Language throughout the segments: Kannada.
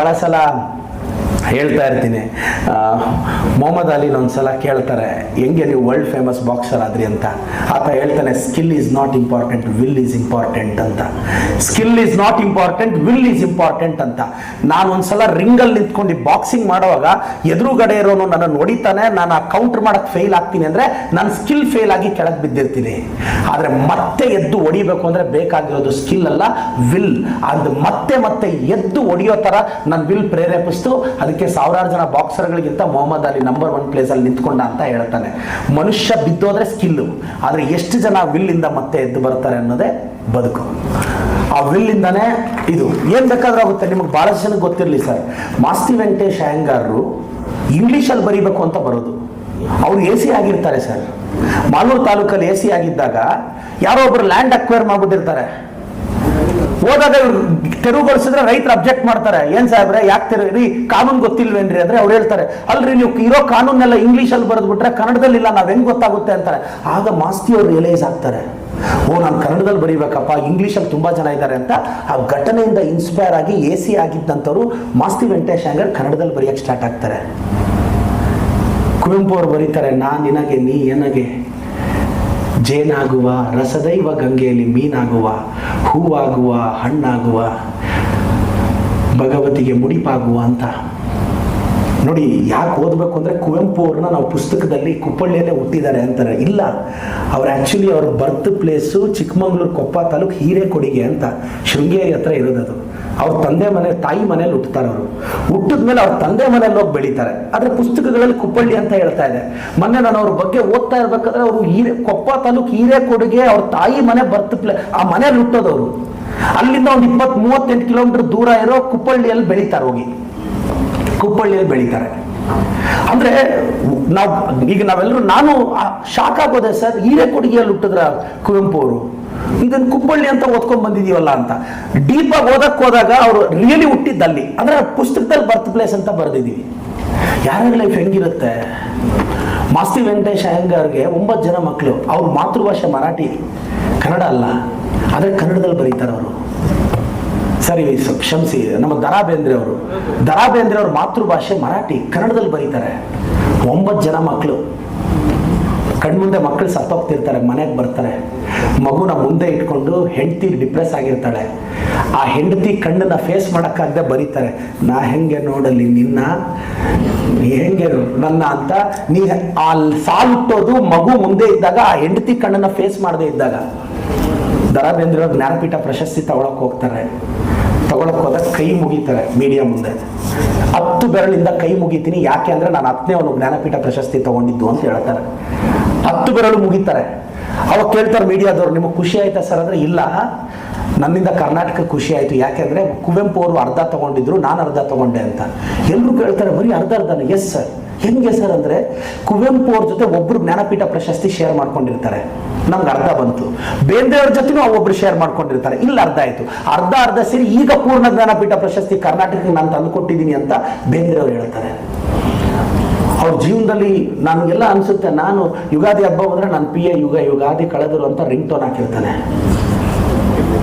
ಭಾಳ ಸಲ ಹೇಳ್ತಾ ಇರ್ತೀನಿ. ಮೊಹಮ್ಮದ್ ಅಲಿನ ಒಂದ್ಸಲ ಕೇಳ್ತಾರೆ, ಹೆಂಗೆ ನೀವು ವರ್ಲ್ಡ್ ಫೇಮಸ್ ಬಾಕ್ಸರ್ ಆದ್ರಿ ಅಂತ? ಆತ ಹೇಳ್ತಾನೆ skill is not important will is important ಅಂತ. Skill is not important will is important ಅಂತ. ನಾನು ಒಂದ್ಸಲ ರಿಂಗಲ್ಲಿ ನಿಂತ್ಕೊಂಡು ಬಾಕ್ಸಿಂಗ್ ಮಾಡುವಾಗ ಎದುರುಗಡೆ ಇರೋನು ನನ್ನ ನೋಡಿತಾನೆ, ನಾನು ಆ ಕೌಂಟರ್ ಮಾಡಕ್ಕೆ ಫೇಲ್ ಆಗ್ತೀನಿ ಅಂದ್ರೆ ನನ್ನ ಸ್ಕಿಲ್ ಫೇಲ್ ಆಗಿ ಕೆಳಗೆ ಬಿದ್ದಿರ್ತೀನಿ. ಆದ್ರೆ ಮತ್ತೆ ಎದ್ದು ಹೊಡಿಬೇಕು ಅಂದ್ರೆ ಬೇಕಾಗಿರೋದು ಸ್ಕಿಲ್ ಅಲ್ಲ ವಿಲ್ ಅದು ಮತ್ತೆ ಮತ್ತೆ ಎದ್ದು ಹೊಡಿಯೋ ತರ ನನ್ನ ವಿಲ್ ಪ್ರೇರೇಪಿಸ್ತು, ಅದಕ್ಕೆ ಸಾವಿರಾರು ಜನ ಬಾಕ್ಸರ್ಗಳಿಗಿಂತ ಮೊಹಮ್ಮದ್ ಅಲ್ಲಿ ನಂಬರ್ ಒನ್ ಪ್ಲೇಸ್ ಅಲ್ಲಿ ನಿಂತ್ಕೊಂಡ ಅಂತ ಹೇಳ್ತಾನೆ. ಮನುಷ್ಯ ಬಿದ್ದೋದ್ರೆ ಸ್ಕಿಲ್ಲು ಆದ್ರೆ ಎಷ್ಟು ಜನ ವಿಲ್ಲಿಂದ ಮತ್ತೆ ಎದ್ದು ಬರ್ತಾರೆ ಅನ್ನೋದೇ ಬದುಕು. ಆ ವಿಲ್ಲಿಂದನೇ ಇದು. ಏನ್ ಬೇಕಾದ್ರೂ ಆಗುತ್ತೆ. ನಿಮಗೆ ಬಹಳ ಜನಕ್ಕೆ ಗೊತ್ತಿರಲಿ ಸರ್. ಮಾಸ್ತಿ ವೆಂಕಟೇಶ್ ಅಯ್ಯಂಗಾರರು ಇಂಗ್ಲಿಷಲ್ಲಿ ಬರೀಬೇಕು ಅಂತ ಬರೋದು. ಅವ್ರು ಎ ಸಿ ಆಗಿರ್ತಾರೆ ಸರ್. ಮಾಲೂರು ತಾಲೂಕಲ್ಲಿ ಎ ಸಿ ಆಗಿದ್ದಾಗ ಯಾರೋ ಒಬ್ರು ಲ್ಯಾಂಡ್ ಅಕ್ವೈರ್ ಮಾಡ್ಬಿಟ್ಟಿರ್ತಾರೆ. ಹೋದಾಗ ತೆರವುಗೊಳಿಸಿದ್ರೆ ರೈತರು ಅಬ್ಜೆಕ್ಟ್ ಮಾಡ್ತಾರೆ. ಏನ್ ಸಾಹೇಬ್ರೆ, ಯಾಕೆ ತೆರೀ ಕಾನೂನು ಗೊತ್ತಿಲ್ವೇನ್ರಿ ಅಂದ್ರೆ ಅವ್ರು ಹೇಳ್ತಾರೆ, ಅಲ್ರಿ ನೀವು ಇರೋ ಕಾನೂನೆಲ್ಲ ಇಂಗ್ಲಿಷ್ ಅಲ್ಲಿ ಬರೆದು ಬಿಟ್ರೆ ಕನ್ನಡದಲ್ಲಿ ಇಲ್ಲ, ನಾವ್ ಹೆಂಗ್ ಗೊತ್ತಾಗುತ್ತೆ? ಅಂತಾರೆ. ಆಗ ಮಾಸ್ತಿ ಅವ್ರು ರಿಯಲೈಸ್ ಆಗ್ತಾರೆ. ಓ, ನಾನು ಕನ್ನಡದಲ್ಲಿ ಬರೀಬೇಕಪ್ಪ ಇಂಗ್ಲೀಷಲ್ಲಿ ತುಂಬಾ ಜನ ಇದ್ದಾರೆ ಅಂತ ಆ ಘಟನೆಯಿಂದ ಇನ್ಸ್ಪೈರ್ ಆಗಿ ಎ ಸಿ ಆಗಿದ್ದಂಥವ್ರು ಮಾಸ್ತಿ ವೆಂಕಟೇಶ್ ಅಂಗರ್ ಕನ್ನಡದಲ್ಲಿ ಬರೆಯಕ್ಕೆ ಸ್ಟಾರ್ಟ್ ಆಗ್ತಾರೆ. ಕುವೆಂಪು ಅವ್ರು ಬರೀತಾರೆ ನಾನ್ ನಿನಗೆ, ನೀ ಎನಗೆ ಜೇನಾಗುವ ರಸದೈವ ಗಂಗೆಯಲ್ಲಿ ಮೀನಾಗುವ ಹೂವಾಗುವ ಹಣ್ಣಾಗುವ ಭಗವತಿಗೆ ಮುಡಿಪಾಗುವ ಅಂತ. ನೋಡಿ ಯಾಕೆ ಓದಬೇಕು ಅಂದರೆ ಕುವೆಂಪು ಅವ್ರನ್ನ ನಾವು ಪುಸ್ತಕದಲ್ಲಿ ಕುಪ್ಪಳ್ಳಿಯಲ್ಲೇ ಹುಟ್ಟಿದ್ದಾರೆ ಅಂತಾರೆ. ಇಲ್ಲ, ಅವ್ರು ಆ್ಯಕ್ಚುಲಿ ಅವ್ರ ಬರ್ತ್ ಪ್ಲೇಸು ಚಿಕ್ಕಮಂಗ್ಳೂರು ಕೊಪ್ಪ ತಾಲೂಕು ಹೀರೆಕೊಡಿಗೆ ಅಂತ ಶೃಂಗೇರಿ ಹತ್ರ ಇರೋದದು. ಅವ್ರ ತಂದೆ ಮನೆ, ತಾಯಿ ಮನೇಲಿ ಹುಟ್ಟುತ್ತಾರೆ ಅವರು. ಹುಟ್ಟಿದ ಮೇಲೆ ಅವ್ರ ತಂದೆ ಮನೇಲಿ ಹೋಗಿ ಬೆಳೀತಾರೆ. ಆದರೆ ಪುಸ್ತಕಗಳಲ್ಲಿ ಕುಪ್ಪಳ್ಳಿ ಅಂತ ಹೇಳ್ತಾ ಇದೆ. ಮೊನ್ನೆ ನಾನು ಅವ್ರ ಬಗ್ಗೆ ಓದ್ತಾ ಇರ್ಬೇಕಾದ್ರೆ ಅವರು ಹೀರೆ, ಕೊಪ್ಪ ತಾಲೂಕು ಹಿರೇಕೊಡಿಗೆ ಅವ್ರ ತಾಯಿ ಮನೆ ಬರ್ತ್ ಪ್ಲೇ ಆ ಮನೇಲಿ ಹುಟ್ಟೋದವರು. ಅಲ್ಲಿಂದ ಒಂದು ಇಪ್ಪತ್ತ್ ಮೂವತ್ತೆಂಟು ಕಿಲೋಮೀಟರ್ ದೂರ ಇರೋ ಕುಪ್ಪಳ್ಳಿಯಲ್ಲಿ ಬೆಳೀತಾರೆ ಹೋಗಿ. ಕುಪ್ಪಳ್ಳಿಯಲ್ಲಿ ಬೆಳೀತಾರೆ. ಅಂದ್ರೆ ನಾವು ಈಗ ನಾವೆಲ್ಲರೂ ನಾನು ಶಾಕ್ ಆಗೋದೆ ಸರ್, ಹಿರೇಕೊಡಿಗೆಯಲ್ಲಿ ಹುಟ್ಟಿದ್ರ ಕುವೆಂಪು ಅವರು. ಇದನ್ನ ಕುಪ್ಪಳ್ಳಿ ಅಂತ ಓದ್ಕೊಂಡ್ ಬಂದಿದೀವಲ್ಲ ಅಂತ. ಡೀಪ್ ಆಗಿ ಓದಕ್ ಹೋದಾಗ ಅವರು ರಿಯಲಿ ಹುಟ್ಟಿದ್ದಲ್ಲಿ ಅಂದ್ರೆ ಪುಸ್ತಕದಲ್ಲಿ ಬರ್ತ್ ಪ್ಲೇಸ್ ಅಂತ ಬರೆದಿದ್ದೀವಿ ಯಾರ ಲೈಫ್ ಹೆಂಗಿರುತ್ತೆ? ಮಾಸ್ತಿ ವೆಂಕಟೇಶ್ ಅಯ್ಯಂಗಾರ್ಗೆ ಒಂಬತ್ತು ಜನ ಮಕ್ಕಳು ಅವ್ರ ಮಾತೃಭಾಷೆ ಮರಾಠಿ. ಕನ್ನಡ ಅಲ್ಲ. ಆದರೆ ಕನ್ನಡದಲ್ಲಿ ಬರೀತಾರೆ ಅವರು. ಸರಿ ಕ್ಷಮಿಸಿ. ನಮ್ಮ ದರಾ ಬೇಂದ್ರೆ ಅವರು. ದರಾ ಬೇಂದ್ರೆ ಅವ್ರ ಮಾತೃಭಾಷೆ ಮರಾಠಿ, ಕನ್ನಡದಲ್ಲಿ ಬರೀತಾರೆ. ಒಂಬತ್ತು ಜನ ಮಕ್ಕಳು ಕಣ್ಮುಂದೆ ಮಕ್ಕಳು ಸತ್ತೋಗ್ತಿರ್ತಾರೆ, ಮನೆಗೆ ಬರ್ತಾರೆ. ಮಗುನ ಮುಂದೆ ಇಟ್ಕೊಂಡು ಹೆಂಡತಿ ಡಿಪ್ರೆಸ್ ಆಗಿರ್ತಾಳೆ. ಆ ಹೆಂಡತಿ ಕಣ್ಣನ್ನ ಫೇಸ್ ಮಾಡೋಕ್ಕಾಗದೆ ಬರೀತಾರೆ. ನಾ ಹೆಂಗೆ ನೋಡಲಿ ನಿನ್ನ? ಹೆಂಗೆ ನನ್ನ ಅಂತ ನೀ ಆ ಸಾಲುಟ್ಟೋದು ಮಗು ಮುಂದೆ ಇದ್ದಾಗ ಆ ಹೆಂಡತಿ ಕಣ್ಣನ್ನ ಫೇಸ್ ಮಾಡದೇ ಇದ್ದಾಗ. ದರಾ ಬೇಂದ್ರೆ ಜ್ಞಾನಪೀಠ ಪ್ರಶಸ್ತಿ ತಗೊಳಕ್ ಹೋಗ್ತಾರೆ. ತಗೊಳಕ್ ಹೋದಾಗ ಕೈ ಮುಗಿತಾರೆ ಮೀಡಿಯಾ ಮುಂದೆ. ಹತ್ತು ಬೆರಳಿಂದ ಕೈ ಮುಗಿತೀನಿ. ಯಾಕೆ ಅಂದ್ರೆ ನಾನು ಹತ್ತನೇ ಒಂದು ಜ್ಞಾನಪೀಠ ಪ್ರಶಸ್ತಿ ತಗೊಂಡಿದ್ದು ಅಂತ ಹೇಳ್ತಾರೆ. ಹತ್ತು ಬೆರಳು ಮುಗಿತಾರೆ. ಅವಾಗ ಕೇಳ್ತಾರೆ ಮೀಡಿಯಾದವ್ರು, ನಿಮಗೆ ಖುಷಿ ಆಯ್ತಾ ಸರ್? ಅಂದರೆ, ಇಲ್ಲ. ನನ್ನಿಂದ ಕರ್ನಾಟಕ ಖುಷಿ ಆಯಿತು. ಯಾಕೆಂದರೆ ಕುವೆಂಪು ಅವರು ಅರ್ಧ ತಗೊಂಡಿದ್ರು, ನಾನು ಅರ್ಧ ತಗೊಂಡೆ ಅಂತ. ಎಲ್ಲರೂ ಕೇಳ್ತಾರೆ, ಬರೀ ಅರ್ಧ ಅರ್ಧನ? ಎಸ್ ಸರ್ ಹೆಂಗೆ ಸರ್ ಅಂದರೆ, ಕುವೆಂಪು ಅವ್ರ ಜೊತೆ ಒಬ್ಬರು ಜ್ಞಾನಪೀಠ ಪ್ರಶಸ್ತಿ ಶೇರ್ ಮಾಡ್ಕೊಂಡಿರ್ತಾರೆ. ನಮ್ಗೆ ಅರ್ಧ ಬಂತು. ಬೇಂದ್ರೆಯವ್ರ ಜೊತೆನೂ ಒಬ್ರು ಶೇರ್ ಮಾಡ್ಕೊಂಡಿರ್ತಾರೆ. ಇಲ್ಲ, ಅರ್ಧ ಆಯಿತು. ಅರ್ಧ ಅರ್ಧ ಸೇರಿ ಈಗ ಪೂರ್ಣ ಜ್ಞಾನಪೀಠ ಪ್ರಶಸ್ತಿ ಕರ್ನಾಟಕಕ್ಕೆ ನಾನು ತಂದುಕೊಟ್ಟಿದ್ದೀನಿ ಅಂತ ಬೇಂದ್ರೆ ಅವ್ರು ಹೇಳ್ತಾರೆ. ಅವ್ರ ಜೀವನದಲ್ಲಿ ನನಗೆಲ್ಲ ಅನಿಸುತ್ತೆ, ನಾನು ಯುಗಾದಿ ಹಬ್ಬ ಹೋದ್ರೆ ನಾನು ಪಿ ಎ ಯುಗ, ಯುಗಾದಿ ಕಳೆದರು ಅಂತ ರಿಂಗ್ ಟೋನ್ ಹಾಕಿರ್ತಾನೆ.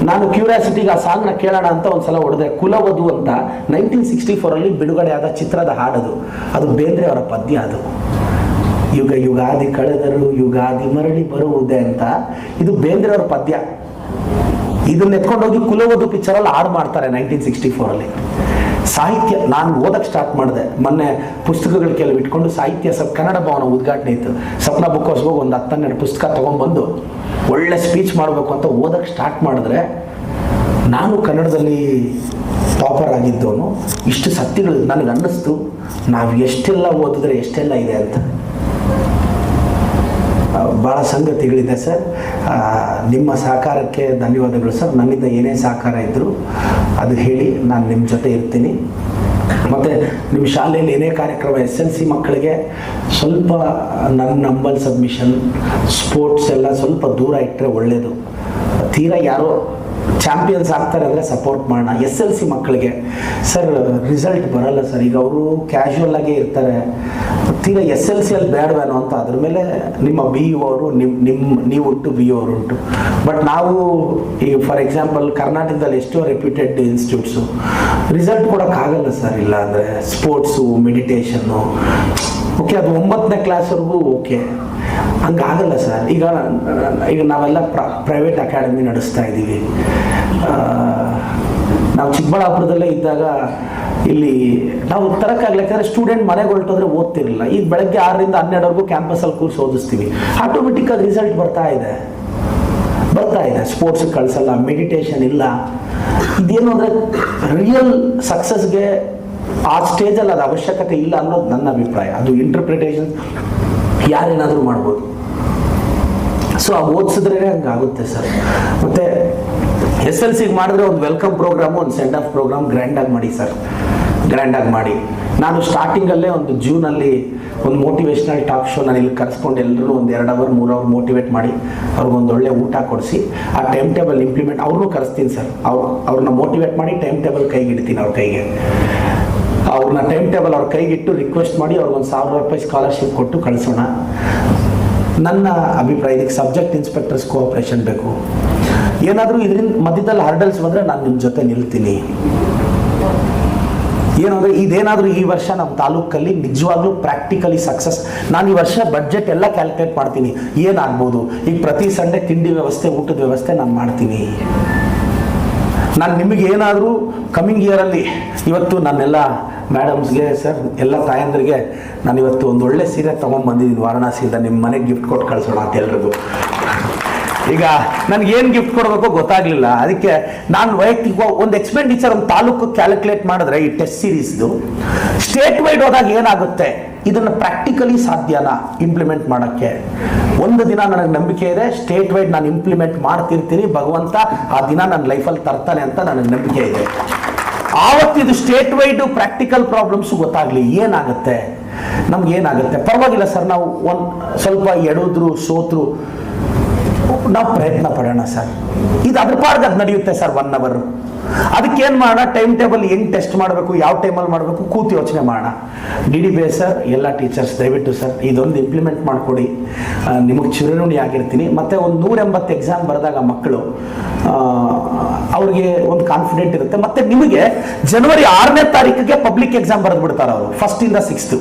ನಾನು ಕ್ಯೂರಿಯಾಸಿಟಿಗೆ ಆ ಸಾಂಗ್ನ ಕೇಳೋಣ ಅಂತ ಒಂದ್ಸಲ ಹೊಡೆದೆ. ಕುಲವಧು ಅಂತ ನೈನ್ಟೀನ್ ಸಿಕ್ಸ್ಟಿ ಫೋರಲ್ಲಿ ಬಿಡುಗಡೆ ಆದ ಚಿತ್ರದ ಹಾಡದು. ಅದು ಬೇಂದ್ರೆ ಅವರ ಪದ್ಯ ಅದು. ಯುಗ, ಯುಗಾದಿ ಕಳೆದರು, ಯುಗಾದಿ ಮರಳಿ ಬರುವುದೇ ಅಂತ. ಇದು ಬೇಂದ್ರೆ ಅವರ ಪದ್ಯ. ಇದನ್ನ ಎತ್ಕೊಂಡೋಗಿ ಕುಲವಧು ಪಿಕ್ಚರಲ್ಲಿ ಹಾಡು ಮಾಡ್ತಾರೆ ನೈನ್ಟೀನ್ ಸಿಕ್ಸ್ಟಿ ಫೋರಲ್ಲಿ. ಸಾಹಿತ್ಯ, ನಾನು ಓದಕ್ಕೆ ಸ್ಟಾರ್ಟ್ ಮಾಡಿದೆ. ಮೊನ್ನೆ ಪುಸ್ತಕಗಳ ಕೆಲವು ಇಟ್ಕೊಂಡು ಸಾಹಿತ್ಯ ಸಬ್ ಕನ್ನಡ ಭವನ ಉದ್ಘಾಟನೆ ಇತ್ತು. ಸಪ್ನ ಬುಕ್ ಹೌಸ್ಗೆ ಹೋಗಿ ಒಂದು ಹತ್ತನ್ನೆರಡು ಪುಸ್ತಕ ತೊಗೊಂಡ್ಬಂದು ಒಳ್ಳೆ ಸ್ಪೀಚ್ ಮಾಡಬೇಕು ಅಂತ ಓದಕ್ಕೆ ಸ್ಟಾರ್ಟ್ ಮಾಡಿದ್ರೆ ನಾನು ಕನ್ನಡದಲ್ಲಿ ಟಾಪರ್ ಆಗಿದ್ದವನು. ಇಷ್ಟು ಸತ್ಯಗಳು ನನಗೆ ಅನ್ನಿಸ್ತು. ನಾವು ಎಷ್ಟೆಲ್ಲ ಓದಿದ್ರೆ ಎಷ್ಟೆಲ್ಲ ಇದೆ ಅಂತ. ಭಾಳ ಸಂಗತಿಗಳಿದೆ ಸರ್. ನಿಮ್ಮ ಸಹಕಾರಕ್ಕೆ ಧನ್ಯವಾದಗಳು ಸರ್. ನನ್ನಿಂದ ಏನೇ ಸಹಕಾರ ಇದ್ದರೂ ಅದು ಹೇಳಿ ನಾನು ನಿಮ್ಮ ಜೊತೆ ಇರ್ತೀನಿ. ಮತ್ತು ನಿಮ್ಮ ಶಾಲೆಯಲ್ಲಿ ಏನೇ ಕಾರ್ಯಕ್ರಮ, ಎಸ್ ಎಲ್ ಸಿ ಮಕ್ಕಳಿಗೆ ಸ್ವಲ್ಪ ನನ್ನ ನಂಬಲ್ ಸಬ್ಮಿಷನ್, ಸ್ಪೋರ್ಟ್ಸ್ ಎಲ್ಲ ಸ್ವಲ್ಪ ದೂರ ಇಟ್ಟರೆ ಒಳ್ಳೆಯದು ತೀರಾ ಯಾರೋ ಚಾಂಪಿಯನ್ಸ್ ಆಗ್ತಾರೆ ಅಂದರೆ ಸಪೋರ್ಟ್ ಮಾಡೋಣ. ಎಸ್ ಎಲ್ ಸಿ ಮಕ್ಕಳಿಗೆ. ಸರ್ ರಿಸಲ್ಟ್ ಬರಲ್ಲ ಸರ್. ಈಗ ಅವರು ಕ್ಯಾಶುವಲ್ ಆಗೇ ಇರ್ತಾರೆ. ತೀರಾ ಎಸ್ ಎಲ್ ಸಿ ಅಲ್ಲಿ ಬೇಡವೇನೋ ಅಂತ ಅದ್ರ ಮೇಲೆ ನಿಮ್ಮ ಬಿ ಯು ಅವರು ನಿಮ್ಮ ನಿಮ್ಮ ನೀವು ಉಂಟು ಬಿ ಯು ಅವರು ಉಂಟು ಬಟ್ ನಾವು ಈಗ ಫಾರ್ ಎಕ್ಸಾಂಪಲ್ ಕರ್ನಾಟಕದಲ್ಲಿ ಎಷ್ಟೋ ರೆಪ್ಯೂಟೆಡ್ ಇನ್ಸ್ಟಿಟ್ಯೂಟ್ಸು ರಿಸಲ್ಟ್ ಕೊಡೋಕ್ಕಾಗಲ್ಲ ಸರ್ ಇಲ್ಲ ಅಂದರೆ ಸ್ಪೋರ್ಟ್ಸು ಮೆಡಿಟೇಷನ್ನು ಓಕೆ ಅದು ಒಂಬತ್ತನೇ ಕ್ಲಾಸ್ವರೆಗೂ ಓಕೆ ಹಂಗಾಗಲ್ಲ ಸರ್. ಈಗ ಈಗ ನಾವೆಲ್ಲ ಪ್ರೈವೇಟ್ ಅಕಾಡೆಮಿ ನಡೆಸ್ತಾ ಇದ್ದೀವಿ. ನಾವು ಚಿಕ್ಕಬಳ್ಳಾಪುರದಲ್ಲೇ ಇದ್ದಾಗ ಇಲ್ಲಿ ನಾವು ತರಕ್ಕಾಗಲಿ ಯಾಕಂದರೆ ಸ್ಟೂಡೆಂಟ್ ಮನೆಗೆ ಹೊರಟೋದ್ರೆ ಓದ್ತಿರಲಿಲ್ಲ. ಈಗ ಬೆಳಗ್ಗೆ ಆರರಿಂದ ಹನ್ನೆರಡವರೆಗೂ ಕ್ಯಾಂಪಸಲ್ಲಿ ಕೂರಿಸಿ ಓದಿಸ್ತೀವಿ. ಆಟೋಮೆಟಿಕ್ ಆಗಿ ರಿಸಲ್ಟ್ ಬರ್ತಾ ಇದೆ. ಬರ್ತಾ ಇದೆ. ಸ್ಪೋರ್ಟ್ಸ್ ಕಳಿಸಲ್ಲ ಮೆಡಿಟೇಷನ್ ಇಲ್ಲ. ಇದೇನು ಅಂದರೆ ರಿಯಲ್ ಸಕ್ಸಸ್ಗೆ ಆ ಸ್ಟೇಜಲ್ಲಿ ಅದು ಅವಶ್ಯಕತೆ ಇಲ್ಲ ಅನ್ನೋದು ನನ್ನ ಅಭಿಪ್ರಾಯ. ಅದು ಇಂಟರ್ಪ್ರಿಟೇಷನ್ ಯಾರೇನಾದರೂ ಮಾಡ್ಬೋದು. ಸೊ ಆ ಓದಿಸಿದ್ರೆ ಹಂಗಾಗುತ್ತೆ ಸರ್ ಮತ್ತೆ ಎಸ್ ಎಲ್ ಸಿಗೆ ಮಾಡಿದ್ರೆ ಒಂದು ವೆಲ್ಕಮ್ ಪ್ರೋಗ್ರಾಮ್ ಒಂದು ಸೆಂಡ್ ಆಫ್ ಪ್ರೋಗ್ರಾಮ್ ಗ್ರ್ಯಾಂಡಾಗಿ ಮಾಡಿ ಸರ್ ಗ್ರ್ಯಾಂಡಾಗಿ ಮಾಡಿ. ನಾನು ಸ್ಟಾರ್ಟಿಂಗಲ್ಲೇ ಒಂದು ಜೂನಲ್ಲಿ ಒಂದು ಮೋಟಿವೇಶ್ನಲ್ ಟಾಕ್ ಶೋ ನಾನು ಇಲ್ಲಿ ಕರೆಸ್ಕೊಂಡು ಎಲ್ಲರೂ ಒಂದು ಎರಡು ಅವರ್ ಮೂರು ಅವರ್ ಮೋಟಿವೇಟ್ ಮಾಡಿ ಅವ್ರಿಗೊಂದು ಒಳ್ಳೆ ಊಟ ಕೊಡಿಸಿ, ಆ ಟೈಮ್ ಟೇಬಲ್ ಇಂಪ್ಲಿಮೆಂಟ್ ಅವ್ರನ್ನೂ ಕರೆಸ್ತೀನಿ ಸರ್ ಅವ್ರು ಅವ್ರನ್ನ ಮೋಟಿವೇಟ್ ಮಾಡಿ ಟೈಮ್ ಟೇಬಲ್ ಕೈಗೆ ಇಡ್ತೀನಿ ಅವ್ರ ಕೈಗೆ. ಅವ್ರನ್ನ ಟೈಮ್ ಟೇಬಲ್ ಅವ್ರ ಕೈಗಿಟ್ಟು ರಿಕ್ವೆಸ್ಟ್ ಮಾಡಿ ಅವ್ರಿಗೊಂದು ಸಾವಿರ ರೂಪಾಯಿ ಸ್ಕಾಲರ್ಶಿಪ್ ಕೊಟ್ಟು ಕಳಿಸೋಣ. ನನ್ನ ಅಭಿಪ್ರಾಯ ಇದಕ್ಕೆ ಸಬ್ಜೆಕ್ಟ್ ಇನ್ಸ್ಪೆಕ್ಟರ್ಸ್ ಕೋಆಪ್ರೇಷನ್ ಬೇಕು. ಏನಾದರೂ ಇದರಿಂದ ಮಧ್ಯದಲ್ಲಿ ಹರ್ಡಲ್ಸ್ ಬಂದರೆ ನಾನು ನಿಮ್ಮ ಜೊತೆ ನಿಲ್ತೀನಿ. ಏನಂದರೆ ಇದೇನಾದರೂ ಈ ವರ್ಷ ನಮ್ಮ ತಾಲೂಕಲ್ಲಿ ನಿಜವಾಗ್ಲೂ ಪ್ರಾಕ್ಟಿಕಲಿ ಸಕ್ಸಸ್ ನಾನು ಈ ವರ್ಷ ಬಡ್ಜೆಟ್ ಎಲ್ಲ ಕ್ಯಾಲ್ಕುಲೇಟ್ ಮಾಡ್ತೀನಿ. ಏನಾಗ್ಬೋದು? ಈಗ ಪ್ರತಿ ಸಂಡೆ ತಿಂಡಿ ವ್ಯವಸ್ಥೆ, ಊಟದ ವ್ಯವಸ್ಥೆ ನಾನು ಮಾಡ್ತೀನಿ. ನಾನು ನಿಮಗೆ ಏನಾದರೂ ಕಮಿಂಗ್ ಇಯರಲ್ಲಿ ಇವತ್ತು ನನ್ನೆಲ್ಲ ಮೇಡಮ್ಸ್ಗೆ ಸರ್ ಎಲ್ಲ ತಾಯಂದ್ರಿಗೆ ನಾನು ಇವತ್ತು ಒಂದು ಒಳ್ಳೆ ಸೀರೆ ತೊಗೊಂಡು ಬಂದಿದ್ದೀನಿ, ವಾರಣಾಸಿಯಿಂದ ನಿಮ್ಮ ಮನೆಗೆ ಗಿಫ್ಟ್ ಕೊಟ್ಟು ಕಳಿಸೋಣ ಅಂತ ಎಲ್ರಿಗೂ. ಈಗ ನನಗೆ ಏನು ಗಿಫ್ಟ್ ಕೊಡಬೇಕೋ ಗೊತ್ತಾಗಲಿಲ್ಲ. ಅದಕ್ಕೆ ನಾನು ವೈಯಕ್ತಿಕ ಒಂದು ಎಕ್ಸ್ಪೆಂಡಿಚರ್ ಒಂದು ತಾಲೂಕು ಕ್ಯಾಲ್ಕುಲೇಟ್ ಮಾಡಿದ್ರೆ ಈ ಟೆಸ್ಟ್ ಸೀರೀಸ್ದು ಸ್ಟೇಟ್ ವೈಡ್ ಹೋದಾಗ ಏನಾಗುತ್ತೆ? ಇದನ್ನು ಪ್ರಾಕ್ಟಿಕಲಿ ಸಾಧ್ಯನಾ ಇಂಪ್ಲಿಮೆಂಟ್ ಮಾಡೋಕ್ಕೆ. ಒಂದು ದಿನ ನನಗೆ ನಂಬಿಕೆ ಇದೆ ಸ್ಟೇಟ್ ವೈಡ್ ನಾನು ಇಂಪ್ಲಿಮೆಂಟ್ ಮಾಡ್ತಿರ್ತೀನಿ, ಭಗವಂತ ಆ ದಿನ ನನ್ನ ಲೈಫಲ್ಲಿ ತರ್ತಾನೆ ಅಂತ ನನಗೆ ನಂಬಿಕೆ ಇದೆ. ಆವತ್ತು ಇದು ಸ್ಟೇಟ್ ವೈಡ್ ಪ್ರಾಕ್ಟಿಕಲ್ ಪ್ರಾಬ್ಲಮ್ಸ್ ಗೊತ್ತಾಗ್ಲಿ, ಏನಾಗುತ್ತೆ? ನಮ್ಗೆ ಏನಾಗುತ್ತೆ? ಪರವಾಗಿಲ್ಲ ಸರ್, ನಾವು ಒಂದು ಸ್ವಲ್ಪ ಎಡೋದ್ರು, ಸೋತ್ರು ನಾವು ಪ್ರಯತ್ನ ಪಡೋಣ ಸರ್. ಇದು ಅದ್ರ ಪಾಡ್ದಾಗ ನಡೆಯುತ್ತೆ ಸರ್ ಒನ್ ಅವರ್ ಅದಕ್ಕೇನು ಮಾಡೋಣ? ಟೈಮ್ ಟೇಬಲ್ ಹೆಂಗ್ ಟೆಸ್ಟ್ ಮಾಡಬೇಕು? ಯಾವ ಟೈಮಲ್ಲಿ ಮಾಡಬೇಕು? ಕೂತು ಯೋಚನೆ ಮಾಡೋಣ. ಡಿ ಡಿ ಬಿ ಸರ್ ಎಲ್ಲ ಟೀಚರ್ಸ್ ದಯವಿಟ್ಟು ಸರ್ ಇದೊಂದು ಇಂಪ್ಲಿಮೆಂಟ್ ಮಾಡಿಕೊಡಿ. ನಿಮಗೆ ಚಿರಋಣಿ ಆಗಿರ್ತೀನಿ. ಮತ್ತು ಒಂದು ನೂರ ಎಂಬತ್ತು ಎಕ್ಸಾಮ್ ಬರೆದಾಗ ಮಕ್ಕಳು ಅವ್ರಿಗೆ ಒಂದು ಕಾನ್ಫಿಡೆಂಟ್ ಇರುತ್ತೆ. ಮತ್ತು ನಿಮಗೆ ಜನವರಿ ಆರನೇ ತಾರೀಕಿಗೆ ಪಬ್ಲಿಕ್ ಎಕ್ಸಾಮ್ ಬರೆದು ಬಿಡ್ತಾರೆ ಅವರು. ಫಸ್ಟಿಂದ ಸಿಕ್ಸ್ತು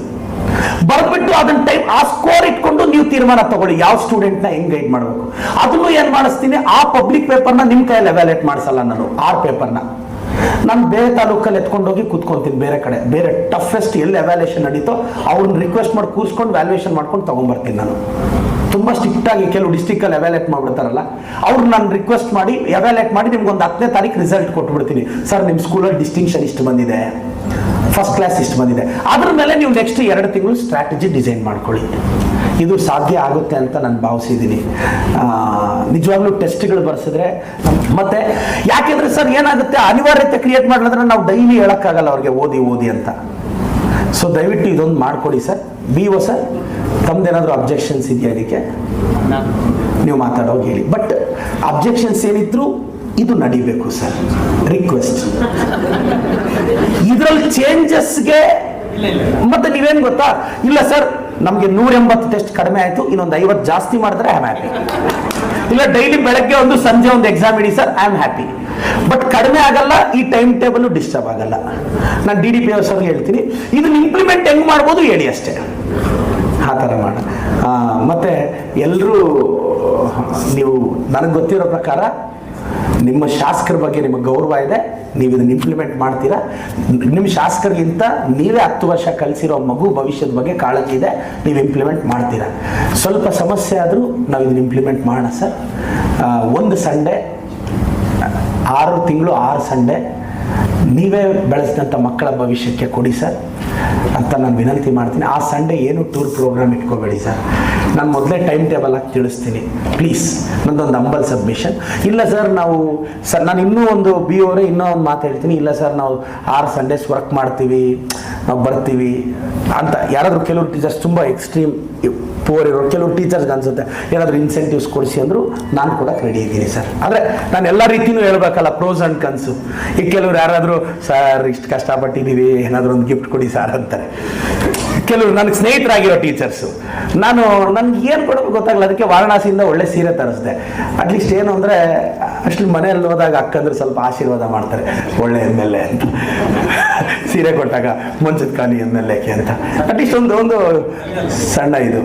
ಬರ್ಬಿಟ್ಟು ಅದನ್ನ ಟೈಮ್ ಆ ಸ್ಕೋರ್ ಇಟ್ಕೊಂಡು ನೀವು ತೀರ್ಮಾನ ತಗೊಳ್ಳಿ. ಯಾವ ಸ್ಟೂಡೆಂಟ್ನ ಹೆಂಗ್ ಗೈಡ್ ಮಾಡಬೇಕು? ಅದನ್ನು ಏನ್ ಮಾಡಿಸ್ತೀನಿ? ಆ ಪಬ್ಲಿಕ್ ಪೇಪರ್ನ ನಿಮ್ ಕೈಯಲ್ಲಿ ಅವ್ಯಾಲೇಟ್ ಮಾಡಿಸಲ್ಲ ನಾನು ಆರ್ ಪೇಪರ್ನ ನಾನು ಬೇರೆ ತಾಲೂಕಲ್ಲಿ ಎತ್ಕೊಂಡು ಹೋಗಿ ಕೂತ್ಕೊಂತೀನಿ ಬೇರೆ ಕಡೆ. ಬೇರೆ ಟಫೆಸ್ಟ್ ಎಲ್ಲಿ ಅವ್ಯಾಲೇಷನ್ ನಡೀತೋ ಅವ್ರನ್ನ ರಿಕ್ವೆಸ್ಟ್ ಮಾಡಿ ಕೂರಿಸ್ಕೊಂಡು ವ್ಯಾಲ್ಯೂಯೇಷನ್ ಮಾಡ್ಕೊಂಡು ತಗೊಂಬರ್ತೀನಿ ನಾನು. ತುಂಬ ಸ್ಟ್ರಿಕ್ಟ್ ಆಗಿ ಕೆಲವು ಡಿಸ್ಟಿಕಲ್ಲಿ ಅವ್ಯಾಲೇಟ್ ಮಾಡ್ಬಿಡ್ತಾರಲ್ಲ ಅವ್ರು ನಾನು ರಿಕ್ವೆಸ್ಟ್ ಮಾಡಿ ಅವ್ಯಾಲೇಟ್ ಮಾಡಿ ನಿಮ್ಗೆ ಒಂದು ಹತ್ತನೇ ತಾರೀಕು ರಿಸಲ್ಟ್ ಕೊಟ್ಬಿಡ್ತೀನಿ. ಸರ್ ನಿಮ್ಮ ಸ್ಕೂಲಲ್ಲಿ ಡಿಸ್ಟಿಂಕ್ಷನ್ ಇಷ್ಟು ಬಂದಿದೆ. ಫಸ್ಟ್ ಕ್ಲಾಸ್ ಇಷ್ಟು ಬಂದಿದೆ. ಅದ್ರ ಮೇಲೆ ನೀವು ನೆಕ್ಸ್ಟ್ ಎರಡು ತಿಂಗಳು ಸ್ಟ್ರಾಟಜಿ ಡಿಸೈನ್ ಮಾಡ್ಕೊಳ್ಳಿ. ಇದು ಸಾಧ್ಯ ಆಗುತ್ತೆ ಅಂತ ನಾನು ಭಾವಿಸಿದ್ದೀನಿ. ನಿಜವಾಗ್ಲೂ ಟೆಸ್ಟ್ಗಳು ಬರೆಸಿದ್ರೆ ಮತ್ತೆ ಯಾಕೆಂದ್ರೆ ಸರ್ ಏನಾಗುತ್ತೆ? ಅನಿವಾರ್ಯತೆ ಕ್ರಿಯೇಟ್ ಮಾಡಿದ್ರೆ ನಾವು ಡೈಲಿ ಹೇಳೋಕ್ಕಾಗಲ್ಲ ಅವ್ರಿಗೆ ಓದಿ ಓದಿ ಅಂತ. ಸೊ ದಯವಿಟ್ಟು ಇದೊಂದು ಮಾಡಿಕೊಡಿ ಸರ್. ಬಿ ಓ ಸರ್ ತಮ್ದೇನಾದರೂ ಅಬ್ಜೆಕ್ಷನ್ಸ್ ಇದೆಯಾ ಅದಕ್ಕೆ ನೀವು ಮಾತಾಡೋಗಿ ಹೇಳಿ. ಬಟ್ ಅಬ್ಜೆಕ್ಷನ್ಸ್ ಏನಿದ್ರು ಇದು ನಡಿಬೇಕು ಸರ್. ರಿಕ್ವೆಸ್ಟ್ ಇದರಲ್ಲಿ ಚೇಂಜಸ್ಗೆ ಮತ್ತೆ ನೀವೇನು ಗೊತ್ತಾ? ಇಲ್ಲ ಸರ್, ನಮಗೆ ನೂರ ಎಂಬತ್ತು ಟೆಸ್ಟ್ ಕಡಿಮೆ ಆಯಿತು, ಇನ್ನೊಂದು ಐವತ್ತು ಜಾಸ್ತಿ ಮಾಡಿದ್ರೆ ಐ ಆಮ್ ಹ್ಯಾಪಿ ಇಲ್ಲ ಡೈಲಿ ಬೆಳಗ್ಗೆ ಒಂದು, ಸಂಜೆ ಒಂದು exam ED sir I am happy but ಕಡಿಮೆ ಆಗಲ್ಲ, ಈ ಟೈಮ್ ಟೇಬಲ್ ಡಿಸ್ಟರ್ಬ್ ಆಗಲ್ಲ. ನಾನು ಡಿ ಡಿ ಪಿ ಅವ್ರ ಹೇಳ್ತೀನಿ, ಇದನ್ನ ಇಂಪ್ಲಿಮೆಂಟ್ ಹೆಂಗ್ ಮಾಡ್ಬೋದು ಹೇಳಿ ಅಷ್ಟೇ. ಆ ಥರ ಮಾಡ ಮತ್ತೆ ಎಲ್ಲರೂ ನೀವು, ನನಗೆ ಗೊತ್ತಿರೋ ಪ್ರಕಾರ ನಿಮ್ಮ ಶಾಸಕರ ಬಗ್ಗೆ ನಿಮಗೆ ಗೌರವ ಇದೆ, ನೀವು ಇದನ್ನು ಇಂಪ್ಲಿಮೆಂಟ್ ಮಾಡ್ತೀರಾ? ನಿಮ್ಮ ಶಾಸಕರಿಗಿಂತ ನೀವೇ ಹತ್ತು ವರ್ಷ ಕಲಿಸಿರೋ ಮಗು ಭವಿಷ್ಯದ ಬಗ್ಗೆ ಕಾಳಜಿ ಇದೆ, ನೀವು ಇಂಪ್ಲಿಮೆಂಟ್ ಮಾಡ್ತೀರಾ? ಸ್ವಲ್ಪ ಸಮಸ್ಯೆ ಆದರೂ ನಾವು ಇದನ್ನು ಇಂಪ್ಲಿಮೆಂಟ್ ಮಾಡೋಣ ಸರ್. ಒಂದು ಸಂಡೆ, ಆರು ತಿಂಗಳು, ಆರು ಸಂಡೆ, ನೀವೇ ಬೆಳೆಸಿದಂಥ ಮಕ್ಕಳ ಭವಿಷ್ಯಕ್ಕೆ ಕೊಡಿ ಸರ್. ಅಂತ ನಾನು ವಿನಂತಿ ಮಾಡ್ತೀನಿ. ಆ ಸಂಡೇ ಏನು ಟೂರ್ ಪ್ರೋಗ್ರಾಮ್ ಇಟ್ಕೋಬೇಡಿ ಸರ್. ನಾನು ಮೊದಲೇ ಟೈಮ್ ಟೇಬಲ್ ಹಾಕಿ ತಿಳಿಸ್ತೀನಿ. ಪ್ಲೀಸ್ ನಂದೊಂದು ಅಂಬಲ್ ಸಬ್ಮಿಷನ್ ಇಲ್ಲ ಸರ್ ನಾವು ಸರ್ ನಾನು ಇನ್ನೂ ಒಂದು ಬಿ ಅವರೇ ಇನ್ನೂ ಒಂದು ಮಾತು ಹೇಳ್ತೀನಿ. ಇಲ್ಲ ಸರ್ ನಾವು ಆರು ಸಂಡೇಸ್ ವರ್ಕ್ ಮಾಡ್ತೀವಿ, ನಾವು ಬರ್ತೀವಿ ಅಂತ. ಯಾರಾದರೂ ಕೆಲವರು ಟೀಚರ್ಸ್ ತುಂಬ ಎಕ್ಸ್ಟ್ರೀಮ್ ಪೋರ್ ಇರೋ ಕೆಲವು ಟೀಚರ್ಸ್ಗೆ ಅನ್ಸುತ್ತೆ. ಏನಾದರೂ ಇನ್ಸೆಂಟಿವ್ಸ್ ಕೊಡಿಸಿ ಅಂದರು ನಾನು ಕೂಡ ರೆಡಿ ಇದ್ದೀನಿ ಸರ್ ಅಂದರೆ ನಾನು ಎಲ್ಲ ರೀತಿಯೂ ಹೇಳ್ಬೇಕಲ್ಲ ಪ್ರೋಸ್ ಆ್ಯಂಡ್ ಕನ್ಸು ಈಗ ಕೆಲವ್ರು ಯಾರಾದರೂ ಸರ್ ಇಷ್ಟು ಕಷ್ಟಪಟ್ಟಿದ್ದೀವಿ ಏನಾದರೂ ಒಂದು ಗಿಫ್ಟ್ ಕೊಡಿ ಸರ್ ಅಂತಾರೆ. ಕೆಲವರು ನನಗೆ ಸ್ನೇಹಿತರಾಗಿರೋ ಟೀಚರ್ಸು, ನಾನು ನನಗೆ ಏನು ಕೊಡೋದು ಗೊತ್ತಾಗಲ್ಲ ಅದಕ್ಕೆ ವಾರಣಾಸಿಯಿಂದ ಒಳ್ಳೆ ಸೀರೆ ತರಿಸ್ದೆ. ಅಟ್ಲೀಸ್ಟ್ ಏನು ಅಂದರೆ ಅಷ್ಟು ಮನೆಯಲ್ಲಿ ಹೋದಾಗ ಅಕ್ಕಂದ್ರೆ ಸ್ವಲ್ಪ ಆಶೀರ್ವಾದ ಮಾಡ್ತಾರೆ, ಒಳ್ಳೆ ಎಂ ಎಲ್ ಎ ಅಂತ. ಸೀರೆ ಕೊಟ್ಟಾಗ ಮಂಚದ ಖಾಲಿ ಎಂ ಎಲ್ ಎ ಅಂತ. ಅಟ್ಲೀಸ್ಟ್ ಒಂದು ಒಂದು ಸಣ್ಣ ಇದು.